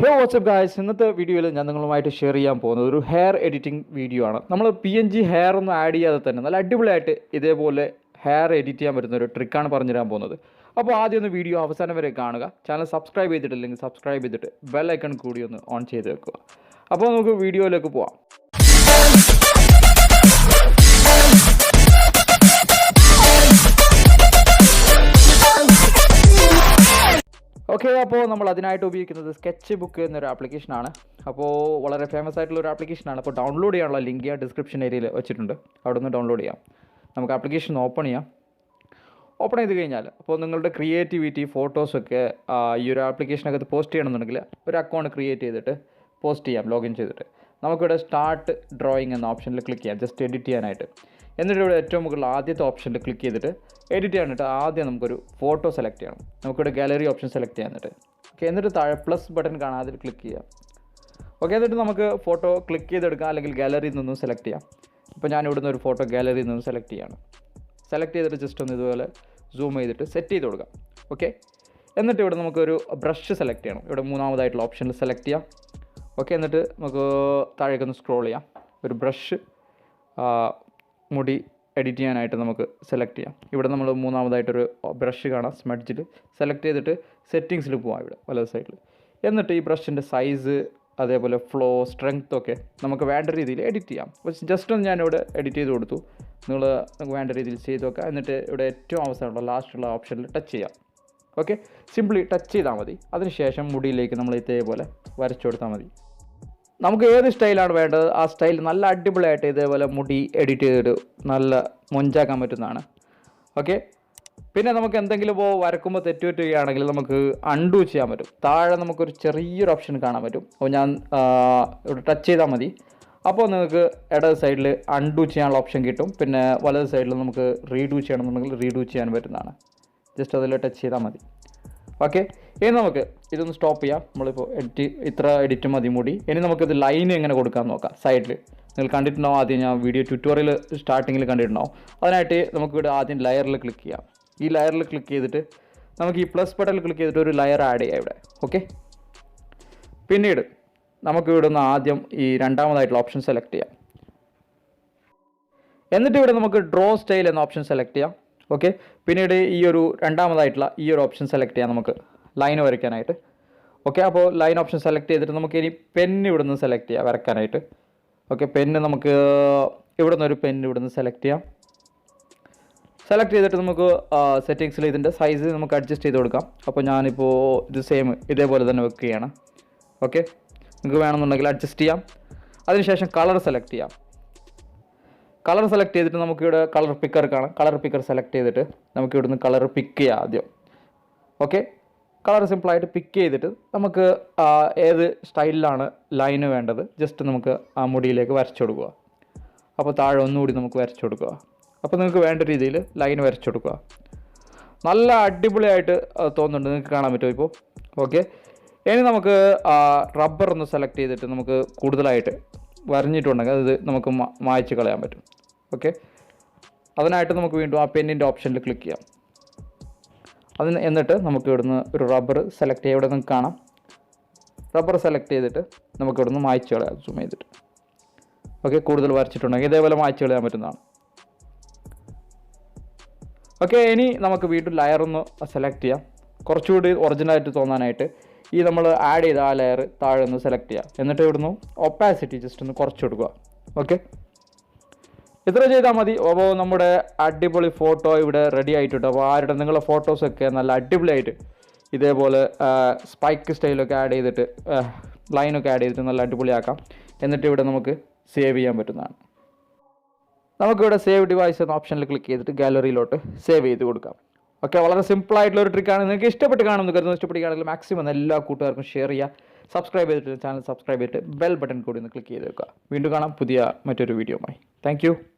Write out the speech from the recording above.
ഹേ WhatsApp guys ഇന്നത്തെ വീഡിയോയിൽ ഞാൻ നിങ്ങളുമായിട്ട് ഷെയർ ചെയ്യാൻ പോകുന്നത് ഒരു ഹെയർ എഡിറ്റിംഗ് വീഡിയോ ആണ്. നമ്മൾ പി എൻ ജി ഹെയർ ഒന്നും ആഡ് ചെയ്യാതെ തന്നെ നല്ല അടിപൊളിയായിട്ട് ഇതേപോലെ ഹെയർ എഡിറ്റ് ചെയ്യാൻ പറ്റുന്ന ഒരു ട്രിക്കാണ് പറഞ്ഞു തരാൻ പോകുന്നത്. അപ്പോൾ ആദ്യം ഒന്ന് വീഡിയോ അവസാനം വരെ കാണുക. ചാനൽ സബ്സ്ക്രൈബ് ചെയ്തിട്ടില്ലെങ്കിൽ സബ്സ്ക്രൈബ് ചെയ്തിട്ട് ബെൽ ഐക്കൺ കൂടി ഒന്ന് ഓൺ ചെയ്ത് വെക്കുക. അപ്പോൾ നമുക്ക് വീഡിയോയിലേക്ക് പോവാം. ഓക്കെ അപ്പോൾ നമ്മൾ അതിനായിട്ട് ഉപയോഗിക്കുന്നത് സ്കെച്ച് ബുക്ക് എന്നൊരു ആപ്ലിക്കേഷനാണ് അപ്പോൾ വളരെ ഫേമസ് ആയിട്ടുള്ള ഒരു ആപ്ലിക്കേഷനാണ് അപ്പോൾ ഡൗൺലോഡ് ചെയ്യാനുള്ള ലിങ്ക് ഞാൻ ഡിസ്ക്രിപ്ഷൻ ഏരിയയിൽ വെച്ചിട്ടുണ്ട്. അവിടെ നിന്ന് ഡൗൺലോഡ് ചെയ്യാം. നമുക്ക് ആപ്ലിക്കേഷൻ ഓപ്പൺ ചെയ്യാം. ഓപ്പൺ ചെയ്ത് കഴിഞ്ഞാൽ അപ്പോൾ നിങ്ങളുടെ ക്രിയേറ്റിവിറ്റി ഫോട്ടോസൊക്കെ ഈ ഒരു ആപ്ലിക്കേഷനകത്ത് പോസ്റ്റ് ചെയ്യണമെന്നുണ്ടെങ്കിൽ ഒരു അക്കൗണ്ട് ക്രിയേറ്റ് ചെയ്തിട്ട് പോസ്റ്റ് ചെയ്യാം ലോഗിൻ ചെയ്തിട്ട്. നമുക്കിവിടെ സ്റ്റാർട്ട് ഡ്രോയിങ് എന്ന ഓപ്ഷനിൽ ക്ലിക്ക് ചെയ്യാം. ജസ്റ്റ് എഡിറ്റ് ചെയ്യാനായിട്ട്. എന്നിട്ട് ഇവിടെ ഏറ്റവും മുകളിൽ ആദ്യത്തെ ഓപ്ഷനിൽ ക്ലിക്ക് ചെയ്തിട്ട് എഡിറ്റ് ചെയ്യാനായിട്ട് ആദ്യം നമുക്കൊരു ഫോട്ടോ സെലക്ട് ചെയ്യണം. നമുക്കിവിടെ ഗാലറി ഓപ്ഷൻ സെലക്ട് ചെയ്യാൻ എന്നിട്ട് ഓക്കെ എന്നിട്ട് താഴെ പ്ലസ് ബട്ടൺ കാണാതെ ക്ലിക്ക് ചെയ്യാം ഓക്കെ എന്നിട്ട് നമുക്ക് ഫോട്ടോ ക്ലിക്ക് ചെയ്തെടുക്കാം അല്ലെങ്കിൽ ഗാലറിയിൽ നിന്നും സെലക്ട് ചെയ്യാം. ഇപ്പോൾ ഞാൻ ഇവിടുന്ന് ഒരു ഫോട്ടോ ഗാലറിയിൽ നിന്നും സെലക്ട് ചെയ്യാണ്. സെലക്ട് ചെയ്തിട്ട് ജസ്റ്റ് ഒന്ന് ഇതുപോലെ സൂം ചെയ്തിട്ട് സെറ്റ് ചെയ്ത് കൊടുക്കാം. ഓക്കെ എന്നിട്ട് ഇവിടെ നമുക്കൊരു ബ്രഷ് സെലക്ട് ചെയ്യണം. ഇവിടെ മൂന്നാമതായിട്ടുള്ള ഓപ്ഷനിൽ സെലക്ട് ചെയ്യാം. ഓക്കെ എന്നിട്ട് നമുക്ക് താഴേക്കൊന്ന് സ്ക്രോൾ ചെയ്യാം. ഒരു ബ്രഷ് മുടി എഡിറ്റ് ചെയ്യാനായിട്ട് നമുക്ക് സെലക്ട് ചെയ്യാം. ഇവിടെ നമ്മൾ മൂന്നാമതായിട്ടൊരു ബ്രഷ് കാണാം സ്മഡ്ജിൽ സെലക്ട് ചെയ്തിട്ട് സെറ്റിങ്സിൽ പോവാം ഇവിടെ വലത് സൈഡിൽ എന്നിട്ട് ഈ ബ്രഷിന്റെ സൈസ് അതേപോലെ ഫ്ലോ സ്ട്രെങ്ത് ഒക്കെ നമുക്ക് വേണ്ട രീതിയിൽ എഡിറ്റ് ചെയ്യാം. ജസ്റ്റ് ഒന്ന് ഞാനിവിടെ എഡിറ്റ് ചെയ്ത് കൊടുത്തു. നിങ്ങൾ വേണ്ട രീതിയിൽ ചെയ്ത് വെക്കാം എന്നിട്ട് ഇവിടെ ഏറ്റവും അവസാനമുള്ള ലാസ്റ്റുള്ള ഓപ്ഷനിൽ ടച്ച് ചെയ്യാം. ഓക്കെ സിംപ്ലി ടച്ച് ചെയ്താൽ മതി. അതിനുശേഷം മുടിയിലേക്ക് നമ്മൾ ഇതേപോലെ വരച്ചു കൊടുത്താൽ മതി. നമുക്ക് ഏത് സ്റ്റൈലാണ് വേണ്ടത്? ആ സ്റ്റൈൽ നല്ല അടിപൊളിയായിട്ട് ഇതേപോലെ മുടി എഡിറ്റ് ചെയ്തിട്ട് നല്ല മൊഞ്ചാക്കാൻ പറ്റുന്നതാണ്. ഓക്കെ പിന്നെ നമുക്ക് എന്തെങ്കിലും ഇപ്പോൾ വരക്കുമ്പോൾ തെറ്റുപറ്റുകയാണെങ്കിൽ നമുക്ക് അൺഡു ചെയ്യാൻ പറ്റും. താഴെ നമുക്കൊരു ചെറിയൊരു ഓപ്ഷൻ കാണാൻ പറ്റും. അപ്പോൾ ഞാൻ ഇവിടെ ടച്ച് ചെയ്താൽ മതി. അപ്പോൾ നിങ്ങൾക്ക് ഇടത് സൈഡിൽ അൺഡു ചെയ്യാനുള്ള ഓപ്ഷൻ കിട്ടും. പിന്നെ വലത് സൈഡിൽ നമുക്ക് റീഡു ചെയ്യണമെന്നുണ്ടെങ്കിൽ റീഡു ചെയ്യാൻ പറ്റുന്നതാണ്. ജസ്റ്റ് അതിൽ ടച്ച് ചെയ്താൽ മതി. ഓക്കെ ഇനി നമുക്ക് ഇതൊന്ന് സ്റ്റോപ്പ് ചെയ്യാം. നമ്മളിപ്പോൾ എഡിറ്റ് ഇത്ര എഡിറ്റ് മതി മൂടി. ഇനി നമുക്കിത് ലൈൻ എങ്ങനെ കൊടുക്കാൻ നോക്കാം. സൈഡിൽ നിങ്ങൾ കണ്ടിട്ടുണ്ടാവും ആദ്യം ഞാൻ വീഡിയോ ട്യൂട്ടോറിയൽ സ്റ്റാർട്ടിങ്ങിൽ കണ്ടിട്ടുണ്ടാവും. അതിനായിട്ട് നമുക്കിവിടെ ആദ്യം ലെയറിൽ ക്ലിക്ക് ചെയ്യാം. ഈ ലെയറിൽ ക്ലിക്ക് ചെയ്തിട്ട് നമുക്ക് ഈ പ്ലസ് ബട്ടണിൽ ക്ലിക്ക് ചെയ്തിട്ട് ഒരു ലെയർ ആഡ് ചെയ്യാം ഇവിടെ. ഓക്കെ പിന്നീട് നമുക്ക് ഇവിടെ നിന്ന് ആദ്യം ഈ രണ്ടാമതായിട്ടുള്ള ഓപ്ഷൻ സെലക്ട് ചെയ്യാം. എന്നിട്ട് ഇവിടെ നമുക്ക് ഡ്രോ സ്റ്റൈൽ എന്ന ഓപ്ഷൻ സെലക്ട് ചെയ്യാം. ഓക്കെ പിന്നീട് ഈ ഒരു രണ്ടാമതായിട്ടുള്ള ഈ ഒരു ഓപ്ഷൻ സെലക്ട് ചെയ്യാം നമുക്ക്. ലൈൻ വരയ്ക്കാനായിട്ട്. ഓക്കെ അപ്പോൾ ലൈൻ ഓപ്ഷൻ സെലക്ട് ചെയ്തിട്ട് നമുക്ക് ഇനി പെന്ന് ഇവിടെ നിന്ന് സെലക്ട് ചെയ്യാം വരയ്ക്കാനായിട്ട്. ഓക്കെ പെന്ന് നമുക്ക് ഇവിടെ നിന്നൊരു പെന്ന് ഇവിടെ നിന്ന് സെലക്ട് ചെയ്യാം. സെലക്ട് ചെയ്തിട്ട് നമുക്ക് സെറ്റിങ്സിൽ ഇതിന്റെ സൈസ് നമുക്ക് അഡ്ജസ്റ്റ് ചെയ്ത് കൊടുക്കാം. അപ്പോൾ ഞാനിപ്പോൾ ഇത് സെയിം ഇതേപോലെ തന്നെ വെക്കുകയാണ്. ഓക്കെ നിങ്ങൾക്ക് വേണമെന്നുണ്ടെങ്കിൽ അഡ്ജസ്റ്റ് ചെയ്യാം. അതിനുശേഷം കളർ സെലക്ട് ചെയ്യാം. കളർ സെലക്ട് ചെയ്തിട്ട് നമുക്കിവിടെ കളർ പിക്കർ കാണാം. കളർ പിക്കർ സെലക്ട് ചെയ്തിട്ട് നമുക്ക് ഇവിടുന്ന് കളർ പിക്ക് ചെയ്യാം ആദ്യം. ഓക്കെ കളർ സിമ്പിളായിട്ട് പിക്ക് ചെയ്തിട്ട് നമുക്ക് ഏത് സ്റ്റൈലിലാണ് ലൈന് വേണ്ടത് ജസ്റ്റ് നമുക്ക് ആ മുടിയിലേക്ക് വരച്ചു കൊടുക്കുക. അപ്പോൾ താഴെ ഒന്നുകൂടി നമുക്ക് വരച്ചു കൊടുക്കുക. അപ്പോൾ നിങ്ങൾക്ക് വേണ്ട രീതിയിൽ ലൈൻ വരച്ചു കൊടുക്കുക. നല്ല അടിപൊളിയായിട്ട് തോന്നുന്നുണ്ട്. നിങ്ങൾക്ക് കാണാൻ പറ്റുമോ ഇപ്പോൾ ഓക്കെ ഇനി നമുക്ക് റബ്ബർ ഒന്ന് സെലക്ട് ചെയ്തിട്ട് നമുക്ക് കൂടുതലായിട്ട് വരഞ്ഞിട്ടുണ്ടെങ്കിൽ അത് നമുക്ക് മായച്ച് കളയാൻ പറ്റും. ഓക്കെ അതിനായിട്ട് നമുക്ക് വീണ്ടും ആ പെന്നിന്റെ ഓപ്ഷനിൽ ക്ലിക്ക് ചെയ്യാം. അതിന് എന്നിട്ട് നമുക്ക് ഇവിടുന്ന് ഒരു റബ്ബർ സെലക്ട് ചെയ്യാം. ഇവിടെ നിങ്ങൾക്ക് കാണാം. റബ്ബർ സെലക്ട് ചെയ്തിട്ട് നമുക്ക് ഇവിടുന്ന് മായ്ച്ച് കളയാം സൂം ചെയ്തിട്ട്. ഓക്കെ കൂടുതൽ വരച്ചിട്ടുണ്ടെങ്കിൽ ഇതേപോലെ മായ്ച്ച് കളയാൻ പറ്റുന്നതാണ്. ഓക്കെ ഇനി നമുക്ക് വീണ്ടും ലയർ ഒന്ന് സെലക്ട് ചെയ്യാം. കുറച്ചുകൂടി ഒറിജിനലായിട്ട് തോന്നാനായിട്ട് ഈ നമ്മൾ ആഡ് ചെയ്ത ആ ലെയർ താഴെ ഒന്ന് സെലക്ട് ചെയ്യാം. എന്നിട്ട് ഇവിടുന്ന് ഒപ്പാസിറ്റി ജസ്റ്റ് ഒന്ന് കുറച്ച് കൊടുക്കുക. ഓക്കെ ഇത്ര ചെയ്താൽ മതി. അപ്പോൾ നമ്മുടെ അടിപൊളി ഫോട്ടോ ഇവിടെ റെഡി ആയിട്ടുണ്ട്. അപ്പോൾ ആരുടെ നിങ്ങളുടെ ഫോട്ടോസൊക്കെ നല്ല അടിപൊളിയായിട്ട് ഇതേപോലെ സ്പൈക്ക് സ്റ്റൈലൊക്കെ ആഡ് ചെയ്തിട്ട് ലൈനൊക്കെ ആഡ് ചെയ്തിട്ട് നല്ല അടിപൊളിയാക്കാം. എന്നിട്ട് ഇവിടെ നമുക്ക് സേവ് ചെയ്യാൻ പറ്റുന്നതാണ്. നമുക്കിവിടെ സേവ് ഡിവൈസ് എന്ന ഓപ്ഷനിൽ ക്ലിക്ക് ചെയ്തിട്ട് ഗാലറിയിലോട്ട് സേവ് ചെയ്ത് കൊടുക്കാം. ഓക്കെ വളരെ സിമ്പിൾ ആയിട്ടുള്ള ഒരു ട്രിക്കാണ് നിങ്ങൾക്ക് ഇഷ്ടപ്പെട്ട് കാണുമെന്ന് കരുതുന്നു. ഇഷ്ടപ്പെടുകയാണെങ്കിൽ മാക്സിമം എല്ലാ കൂട്ടുകാർക്കും ഷെയർ ചെയ്യുക. സബ്സ്ക്രൈബ് ചെയ്തിട്ട് ചാനൽ സബ്സ്ക്രൈബ് ചെയ്തിട്ട് ബെൽ ബട്ടൺ കൂടി ഒന്ന് ക്ലിക്ക് ചെയ്ത് വെക്കുക വീണ്ടും കാണാം പുതിയ മറ്റൊരു വീഡിയോ വീഡിയോയുമായി താങ്ക്